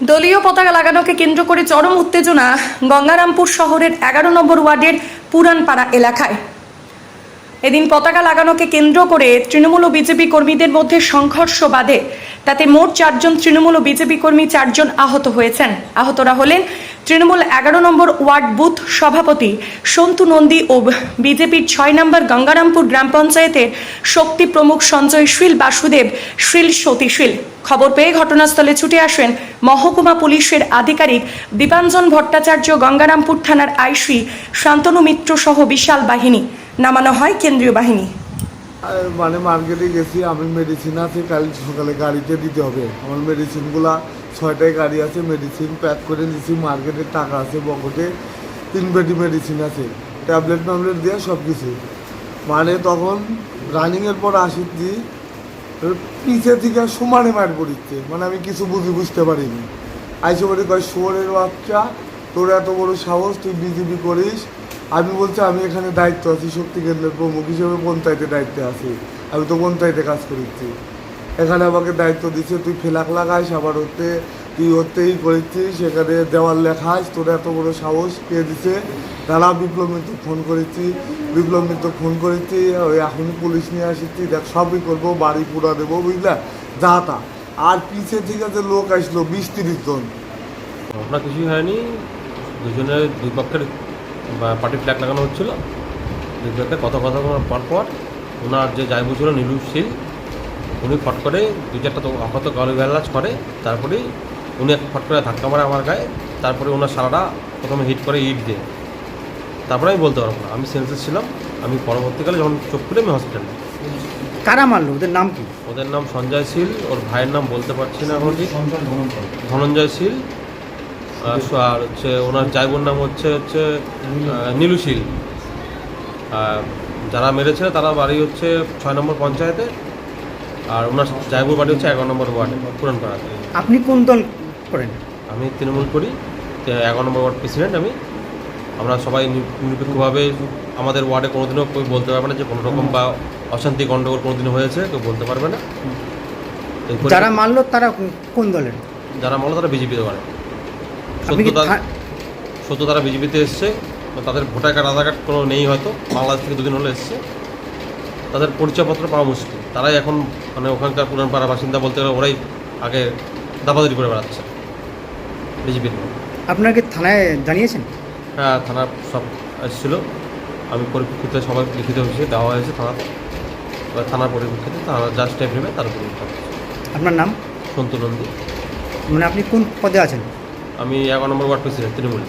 দলীয় পতাকা লাগানোকে কেন্দ্র করে চরম উত্তেজনা গঙ্গারামপুর শহরের এগারো নম্বর ওয়ার্ডের পুরানপাড়া এলাকায়। এদিন পতাকা লাগানোকে কেন্দ্র করে তৃণমূল ও বিজেপি কর্মীদের মধ্যে সংঘর্ষ বাধে। তাতে মোট চারজন তৃণমূল ও বিজেপি কর্মী, চারজন আহত হয়েছেন। আহতরা হলেন তৃণমূল এগারো নম্বর ওয়ার্ড বুথ সভাপতি সন্তু নন্দী ও বিজেপির ছয় নম্বর গঙ্গারামপুর গ্রাম পঞ্চায়েতের শক্তি প্রমুখ সঞ্জয় শীল বাসুদেব, শীল সতীশীল খবর পেয়ে ঘটনাস্থলে ছুটে আসেন মহকুমা পুলিশের আধিকারিক দীপাঞ্জন ভট্টাচার্য, গঙ্গারামপুর থানার আইসি শান্তনু মিত্র সহ বিশাল বাহিনী। নামানো হয় কেন্দ্রীয় বাহিনী। মানে মার্কেটে গেছি, আমি মেডিসিন আছে, কাল সকালে গাড়িতে দিতে হবে। আমার মেডিসিনগুলা ছয়টায় গাড়ি আছে মেডিসিন প্যাক করে নিছি মার্কেটের টাকা আছে বকটে তিন পেটি মেডিসিন আছে। ট্যাবলেট ট্যাবলেট দিয়ে সব কিছু মানে তখন রানিংয়ের পর আসিছি পিছে থেকে সমানে মার পড়িচ্ছে। মানে আমি কিছু বুঝি বুঝতে পারিনি। আইসে বলি কয় শুয়োরের বাচ্চা, তোর এত বড় সাহস, তুই বিজেপি করিস আমি বলছি, আমি এখানে দায়িত্ব আছি, শক্তি কেন্দ্রের প্রমুখ হিসেবে পঞ্চায়েতে দায়িত্বে আছি। আমি তো পঞ্চায়েতে কাজ করেছি। এখানে আমাকে দায়িত্ব দিচ্ছে, তুই ফেলাক লাগাইস, আবার হতে, তুই হতেই করেছিস সেখানে দেওয়াল লেখাস তোর এত বড় সাহস পেয়ে দিছে? তারা বিপ্লব মিত্র ফোন করেছি, বিপ্লব মিত্র ফোন করেছি, ওই এখন পুলিশ নিয়ে আসিছি, দেখ, সবই করব, বাড়ি পুরা দেবো, বুঝলা? যা তা। আর পিছে ঠিক আছে, লোক আসলো, বিশ তিরিশ জন। ঘটনা কিছুই হয়নি, দুজনের দুই পক্ষের পার্টি ফ্ল্যাগ লাগানো হচ্ছিল। পক্ষে কথা কথা পর পর ওনার যে যাইবু ছিল নীলু শীল উনি ফট করে দু চারটা তো আপাতত গালি গালাজ করে তারপরেই উনি এক ফট করে ধাক্কা মারে আমার গায়ে তারপরে ওনার সারাটা প্রথমে হিট করে ইট দিয়ে। তারপরে আমি বলতে পারব না আমি সেন্সেস ছিলাম আমি পরবর্তীকালে যখন চোখ খুলে আমি হসপিটালে কারা মারলো? ওদের নাম কি? ওদের নাম সঞ্জয় শীল ওর ভাইয়ের নাম বলতে পারছি না এখন ধনঞ্জয় শীল আর হচ্ছে ওনার জায়বুর নাম হচ্ছে হচ্ছে আহ, নীলু শীল। আর যারা মেরেছে তারা বাড়ি হচ্ছে ছয় নম্বর পঞ্চায়েতে আর ওনার জায়বুর বাড়ি হচ্ছে এগারো নম্বর ওয়ার্ডে পুরানপাড়াতে আপনি কোন দল করেন? আমি তৃণমূল করি এগারো নম্বর ওয়ার্ড প্রেসিডেন্ট আমি। আমরা সবাই নিরপেক্ষভাবে আমাদের ওয়ার্ডে কোনোদিনও কেউ বলতে পারবে না যে কোনো রকম বা অশান্তি গণ্ডগোল কোনোদিনও হয়েছে কেউ বলতে পারবে না। যারা মারলো তারা কোন- দলের? যারা মারলো তারা বিজেপিতে করে। সত্য তার- বিজেপিতে এসছে তাদের ভোটার কার্ড আধার কার্ড কোনো নেই হয়তো বাংলাদেশ থেকে দুদিন হলে এসছে। তাদের পরিচয়পত্র পাওয়া মুশকিল। তারাই এখন মানে ওখানকার পুরানপাড়া বাসিন্দা বলতে গেলে ওরাই আগে দাপাদারি করে বেড়াচ্ছে বিজেপির আপনারা কি থানায় জানিয়েছেন? হ্যাঁ থানার সব এসেছিল। আমি পরিপ্রেক্ষিতে সবাই লিখিত হয়েছে দেওয়া হয়েছে থানা এবার থানার পরিপ্রেক্ষিতে তারা যা স্টেপ নেবে তার উপর আপনার নাম? সন্তু নন্দী। মানে আপনি কোন পদে আছেন? আমি এগারো নম্বর ওয়ার্ড প্রেসিডেন্ট তৃণমূল।